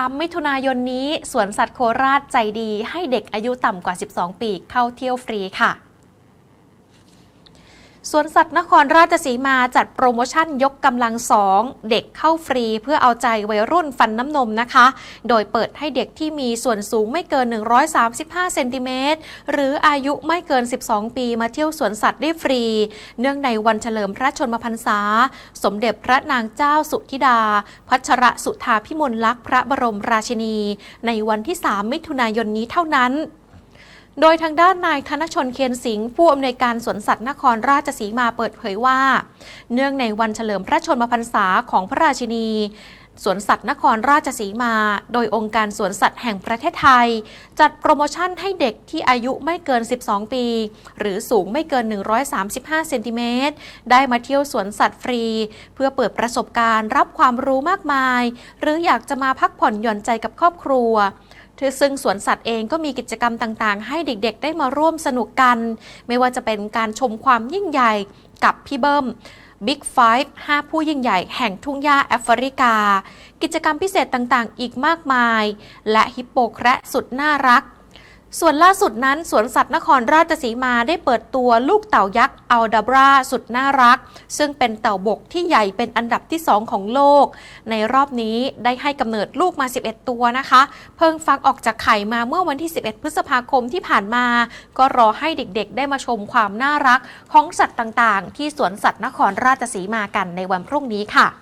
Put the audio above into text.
3 มิถุนายนนี้ สวนสัตว์โคราชใจดีให้เด็กอายุต่ำกว่า 12 ปีเข้าเที่ยวฟรีค่ะ สวนสัตว์นครราชสีมาจัดโปรโมชั่นยกกำลังสองเด็กเข้าฟรีเพื่อเอาใจวัยรุ่นฟันน้ำนมนะคะ โดยเปิดให้เด็กที่มีส่วนสูงไม่เกิน 135 เซนติเมตรหรืออายุไม่เกิน 12 ปีมาเที่ยวสวนสัตว์ได้ฟรี เนื่องในวันเฉลิมพระชนมพรรษา สมเด็จพระนางเจ้าสุธิดา พัชรสุธาพิมลลักษณ์พระบรมราชินี ในวันที่ 3 มิถุนายนนี้เท่านั้น โดยทางด้านนายธนชนเคียนสิงห์ผู้อำนวยการสวนสัตว์นครราชสีมาเปิดเผยว่า เนื่องในวันเฉลิมพระชนมพรรษาของพระราชินี สวนสัตว์นครราชสีมา โดยองค์การสวนสัตว์แห่งประเทศไทย จัดโปรโมชั่นให้เด็กที่อายุไม่เกิน 12 ปี หรือสูงไม่เกิน 135 เซนติเมตร ได้มาเที่ยวสวนสัตว์ฟรี เพื่อเปิดประสบการณ์รับความรู้มากมาย หรืออยากจะมาพักผ่อนหย่อนใจกับครอบครัวซึ่งสวนสัตว์เองก็มีกิจกรรมต่างๆ ให้เด็กๆ ได้มาร่วมสนุกกัน ไม่ว่าจะเป็นการชมความยิ่งใหญ่กับพี่เบิ้ม Big Five 5 ผู้ยิ่งใหญ่แห่งทุ่งหญ้าแอฟริกา กิจกรรมพิเศษต่างๆ อีกมากมาย และฮิปโปแคระสุดน่ารัก ส่วนล่าสุดนั้นสวนสัตว์นครราชสีมาได้เปิดตัวลูกเต่ายักษ์อัลดาบราสุดน่ารัก ซึ่งเป็นเต่าบกที่ใหญ่เป็นอันดับที่ 2 ของโลก ในรอบนี้ได้ให้กำเนิดลูกมา 11 ตัวนะคะ เพิ่งฟักออกจากไข่มาเมื่อวันที่ 11 พฤษภาคมที่ผ่านมา ก็รอให้เด็กๆ ได้มาชมความน่ารักของสัตว์ต่างๆ ที่สวนสัตว์นครราชสีมากันในวันพรุ่งนี้ค่ะ